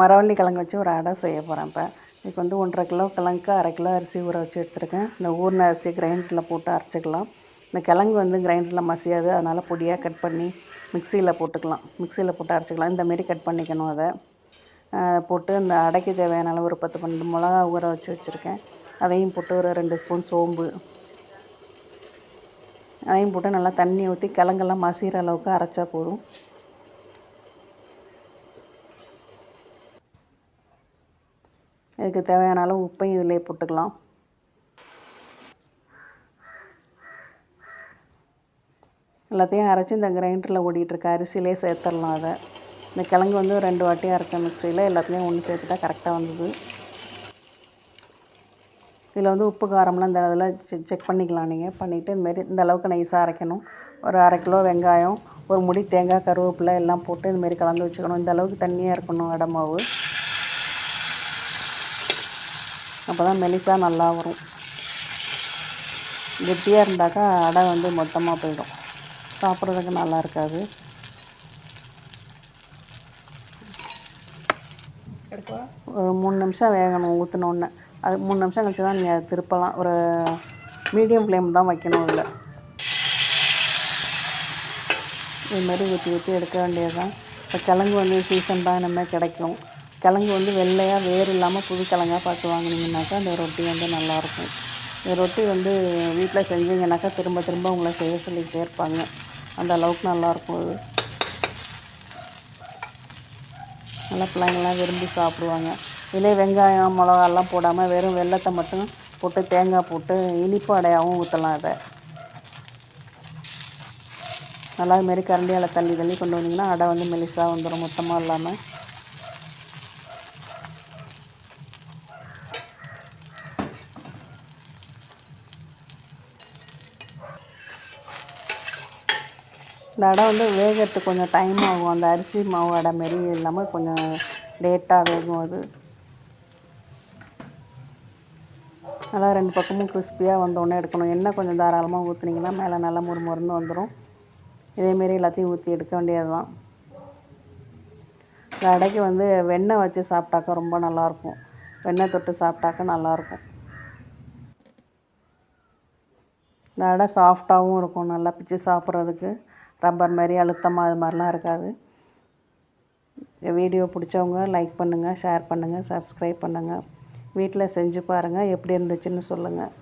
மரவள்ளி கிழங்கு வச்சு ஒரு அடை செய்ய போகிறேன் இப்போ. இதுக்கு வந்து ஒன்றரை கிலோ கிழங்கு அரை கிலோ அரிசி ஊற வச்சு எடுத்துருக்கேன். இந்த ஊர்ன அரிசி கிரைண்டரில் போட்டு அரைச்சிக்கலாம். இந்த கிழங்கு வந்து கிரைண்டரில் மசியாது அதனால் பொடியாக கட் பண்ணி மிக்சியில் போட்டுக்கலாம். மிக்சியில் போட்டு அரைச்சிக்கலாம். இந்தமாரி கட் பண்ணிக்கணும் அதை. போட்டு இந்த அடைக்கு தேவையான அளவு ஒரு பத்து பன்னெண்டு மிளகா ஊற வச்சு வச்சுருக்கேன். அதையும் போட்டு ஒரு ரெண்டு ஸ்பூன் சோம்பு. அதையும் போட்டு நல்லா தண்ணி ஊற்றி கிழங்கெல்லாம் மசிகிற அளவுக்கு அரைச்சா போதும். இதுக்கு தேவையான அளவு உப்பையும் இதிலே போட்டுக்கலாம். எல்லாத்தையும் அரைச்சி இந்த கிரைண்டரில் ஓடிட்டுருக்க அரிசியிலே சேர்த்துடலாம் அதை. இந்த கிழங்கு வந்து ரெண்டு வாட்டி அரைச்ச மிக்சியில் எல்லாத்தையும் ஒன்று சேர்த்துட்டா கரெக்டாக வந்தது. இதில் வந்து உப்பு காரம்லாம் இந்த இதில் செக் பண்ணிக்கலாம் நீங்கள் பண்ணிவிட்டு இதுமாரி இந்த அளவுக்கு நைஸாக அரைக்கணும். ஒரு அரை கிலோ வெங்காயம் ஒரு முடி தேங்காய் கருவேப்பிலை எல்லாம் போட்டு இதுமாரி கலந்து வச்சுக்கணும். இந்த அளவுக்கு தண்ணியாக இருக்கணும் இடமாவு மாவு அப்போ தான் மெலிசாக நல்லா வரும். கெட்டியாக இருந்தாக்கா அடை வந்து மொத்தமாக போயிடும். சாப்பிட்றதுக்கு நல்லா இருக்காது. ஒரு மூணு நிமிஷம் வேகணும் ஊற்றினோன்னே அது மூணு நிமிஷம் கழிச்சு தான் நீங்கள் திருப்பலாம். ஒரு மீடியம் ஃப்ளேம் தான் வைக்கணும் இதில் இதுமாரி ஊற்றி ஊற்றி எடுக்க வேண்டியது தான் இப்போ கிழங்கு வந்து சீசன் தான் இனிமேல் கிடைக்கும். கிழங்கு வந்து வெள்ளையாக வேறு இல்லாமல் புது கிழங்கா பார்த்து வாங்கினீங்கனாக்கா அந்த ரொட்டி வந்து நல்லாயிருக்கும். இந்த ரொட்டி வந்து வீட்டில் செஞ்சீங்கன்னாக்கா திரும்ப திரும்ப உங்களை செய்ய சொல்லிக்கிட்டே இருப்பாங்க. அந்த அளவுக்கு நல்லாயிருக்கும் அது. நல்லா பிள்ளைங்கள்லாம் விரும்பி சாப்பிடுவாங்க. இதிலே வெங்காயம் மிளகாலாம் போடாமல் வெறும் வெள்ளத்தை மட்டும் போட்டு தேங்காய் போட்டு இனிப்பு அடையாகவும் ஊற்றலாம் அதை நல்லா இதுமாரி கரண்டியால் தள்ளி தள்ளி கொண்டு வந்தீங்கன்னா அடை வந்து மெலிசாக வந்துடும் மொத்தமாக இல்லாமல் இந்த அடை வந்து வேகிறதுக்கு கொஞ்சம் டைம் ஆகும். அந்த அரிசி மாவு அடை மாரி இல்லாமல் கொஞ்சம் லேட்டாக வேகும் அது நல்லா ரெண்டு பக்கமும் கிறிஸ்பியாக வந்தோடனே எடுக்கணும். எண்ணெய் கொஞ்சம் தாராளமாக ஊற்றுனீங்கன்னா மேலே நல்லா முறுமுறுன்னு வந்துடும் இதேமாரி எல்லாத்தையும் ஊற்றி எடுக்க வேண்டியது தான் இந்த அடைக்கு வந்து வெண்ணெய் வச்சு சாப்பிட்டாக்கா ரொம்ப நல்லாயிருக்கும் வெண்ணெய் தொட்டு சாப்பிட்டாக்கா நல்லாயிருக்கும் இந்த அடை சாஃப்டாகவும் இருக்கும். நல்லா பிச்சு சாப்பிட்றதுக்கு. ரப்பர் மாதிரி அழுத்தமாக அது மாதிரிலாம் இருக்காது. வீடியோ பிடிச்சவங்க லைக் பண்ணுங்கள் ஷேர் பண்ணுங்கள் சப்ஸ்கிரைப் பண்ணுங்கள் வீட்டில் செஞ்சு பாருங்கள் எப்படி இருந்துச்சுன்னு சொல்லுங்கள்